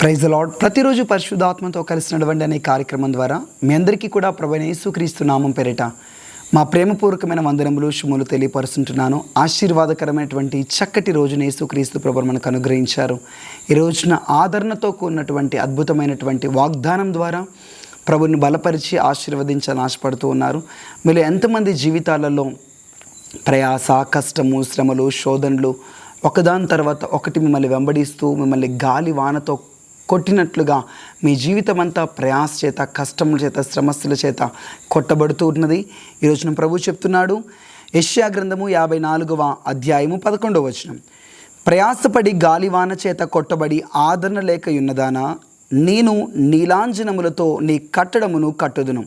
Praise lord ప్రతిరోజు పరిశుద్ధాత్మతో కలిసి నడవండి అనే కార్యక్రమం ద్వారా మీ అందరికీ కూడా ప్రభు యేసుక్రీస్తు నామం పేరిట మా ప్రేమపూర్వకమైన వందనములు శుములు తెలియపరుస్తుంటున్నాను. ఆశీర్వాదకరమైనటువంటి చక్కటి రోజున యేసుక్రీస్తు ప్రభు మనకు అనుగ్రహించారు. ఈ రోజున ఆదరణతో కూడినటువంటి అద్భుతమైనటువంటి వాగ్దానం ద్వారా ప్రభుని బలపరిచి ఆశీర్వదించాలని ఆశపడుతూ ఉన్నారు. మీరు ఎంతమంది జీవితాలలో ప్రయాస కష్టము శ్రమలు శోధనలు ఒకదాని తర్వాత ఒకటి మిమ్మల్ని వెంబడిస్తూ మిమ్మల్ని గాలి వానతో కొట్టినట్లుగా మీ జీవితం అంతా ప్రయాస చేత కష్టముల చేత శ్రమస్సుల చేత కొట్టబడుతూ ఉన్నది. ఈరోజున ప్రభు చెప్తున్నాడు యష్యా గ్రంథము యాభై నాలుగవ అధ్యాయము పదకొండవ వచనం. ప్రయాసపడి గాలివాన చేత కొట్టబడి ఆదరణ లేక ఉన్నదానా నేను నీలాంజనములతో నీ కట్టడమును కట్టుదును.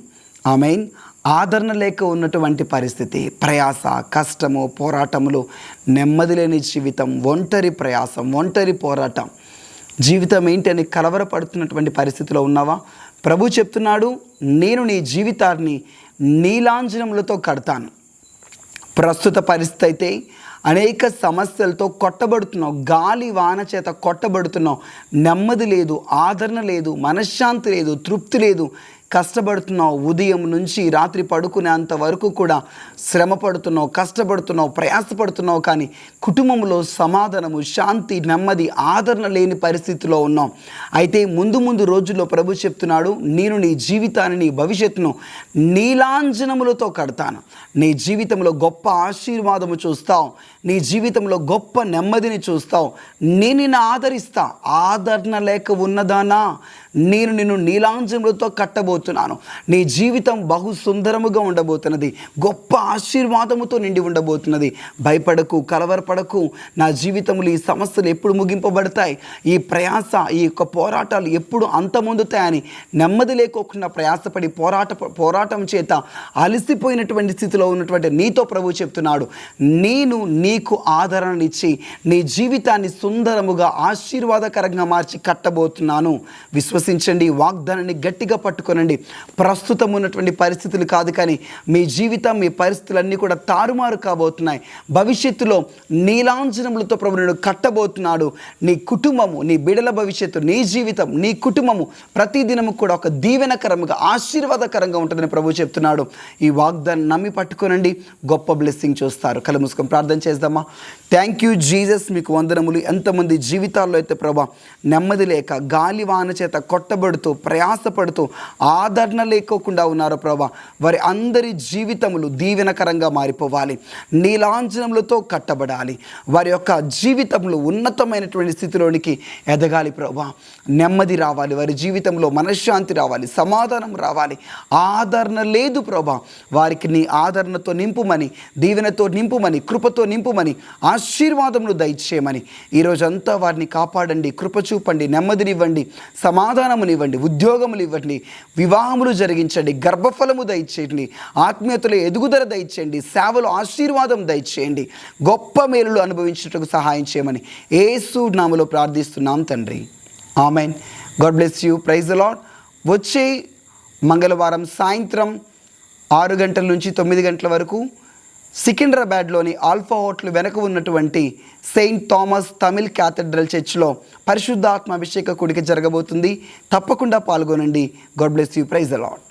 ఐ మీన్ ఆదరణ లేక ఉన్నటువంటి పరిస్థితి ప్రయాస కష్టము పోరాటములు నెమ్మది లేని జీవితం ఒంటరి ప్రయాసం ఒంటరి పోరాటం. జీవితం ఏంటి అని కలవరపడుతున్నటువంటి పరిస్థితిలో ఉన్నావా? ప్రభు చెప్తున్నాడు నేను నీ జీవితాన్ని నీలాంజనములతో కడతాను. ప్రస్తుత పరిస్థితి అయితే అనేక సమస్యలతో కొట్టబడుతున్నావు. గాలి వాన చేత కొట్టబడుతున్నావు. నెమ్మది లేదు ఆదరణ లేదు మనశ్శాంతి లేదు తృప్తి లేదు. కష్టపడుతున్నావు ఉదయం నుంచి రాత్రి పడుకునేంత వరకు కూడా శ్రమ పడుతున్నావు కష్టపడుతున్నావు ప్రయాసపడుతున్నావు కానీ కుటుంబంలో సమాధానము శాంతి నెమ్మది ఆదరణ లేని పరిస్థితిలో ఉన్నాం అయితే ముందు ముందు రోజుల్లో ప్రభు చెప్తున్నాడు నేను నీ జీవితాన్ని నీ భవిష్యత్తును నీలాంజనములతో కడతాను. నీ జీవితంలో గొప్ప ఆశీర్వాదము చూస్తావు నీ జీవితంలో గొప్ప నెమ్మదిని చూస్తావు. నేను నిన్ను ఆదరిస్తా. ఆదరణ లేక ఉన్నదానా? నేను నిన్ను నీలాంజనములతో కట్టబోతున్నాను నీ జీవితం బహు సుందరముగా ఉండబోతున్నది. గొప్ప ఆశీర్వాదముతో నిండి ఉండబోతున్నది. భయపడకు కలవరపడకు. నా జీవితంలో ఈ సమస్యలు ఎప్పుడు ముగింపబడతాయి? ఈ ప్రయాస ఈ యొక్క పోరాటాలు ఎప్పుడు అంతమొందుతాయని నెమ్మది లేకోకుండా ప్రయాసపడి పోరాట పోరాటం చేత అలసిపోయినటువంటి స్థితిలో ఉన్నటువంటి నీతో ప్రభు చెప్తున్నాడు. నేను నీకు ఆదరణనిచ్చి నీ జీవితాన్ని సుందరముగా ఆశీర్వాదకరంగా మార్చి కట్టబోతున్నాను. విశ్వసించండి వాగ్దానాన్ని గట్టిగా పట్టుకొనండి. ప్రస్తుతం ఉన్నటువంటి పరిస్థితులు కాదు కానీ మీ జీవితం మీ పరిస్థితులన్నీ కూడా తారుమారు కాబోతున్నాయి. భవిష్యత్తులో నీలాంజనములతో ప్రభు నేను కట్టబోతున్నాడు. నీ కుటుంబము నీ బిడల భవిష్యత్తు నీ జీవితం నీ కుటుంబము ప్రతిదినము కూడా ఒక దీవెనకరంగా ఆశీర్వాదకరంగా ఉంటుందని ప్రభు చెప్తున్నాడు. ఈ వాగ్దాన్ని నమ్మి పట్టుకోనండి. గొప్ప బ్లెస్సింగ్ చూస్తారు. కళ్ళు మూసుకొని ప్రార్థన చేద్దామా? థ్యాంక్ యూ జీసస్ మీకు వందనములు. ఎంతమంది జీవితాల్లో అయితే ప్రభా నెమ్మది లేక గాలి వాన చేత కొట్టబడుతూ ప్రయాసపడుతూ ఆదరణ లేకోకుండా ఉన్నారు ప్రభా. వారి అందరి జీవితములు దీవెనకరంగా మారిపోవాలి. నీలాంజనములతో కట్టబడాలి. వారి యొక్క జీవితంలో ఉన్నతమైనటువంటి స్థితిలోనికి ఎదగాలి ప్రభా. నెమ్మది రావాలి. వారి జీవితంలో మనశ్శాంతి రావాలి. సమాధానం రావాలి. ఆదరణ లేదు ప్రభా. వారికి నీ ఆదరణతో నింపుమని దీవెనతో నింపుమని కృపతో నింపుమని ఆశీర్వాదములు దయచేయమని. ఈరోజంతా వారిని కాపాడండి కృప చూపండి నెమ్మదినివ్వండి సమాధానమునివ్వండి ఉద్యోగములు ఇవ్వండి వివాహములు జరిగించండి గర్భఫలము దయచేయండి ఆత్మీయతలో ఎదుగుదల దయచేయండి సేవలు ఆశీర్వాదం దయచేయండి గొప్ప మేలులు అనుభవించుటకు సహాయం చేయమని ఏసు నామలో ప్రార్థిస్తున్నాం తండ్రి. Amen. God bless you. Praise lord వచ్చే మంగళవారం సాయంత్రం ఆరు గంటల నుంచి తొమ్మిది గంటల వరకు సికింద్రాబాద్లోని ఆల్ఫా హోటల్ వెనక ఉన్నటువంటి సెయింట్ థామస్ తమిళ్ క్యాథడ్రల్ చర్చ్లో పరిశుద్ధాత్మ అభిషేక కూడిక జరగబోతుంది. తప్పకుండా పాల్గొనండి. God bless you. Praise allot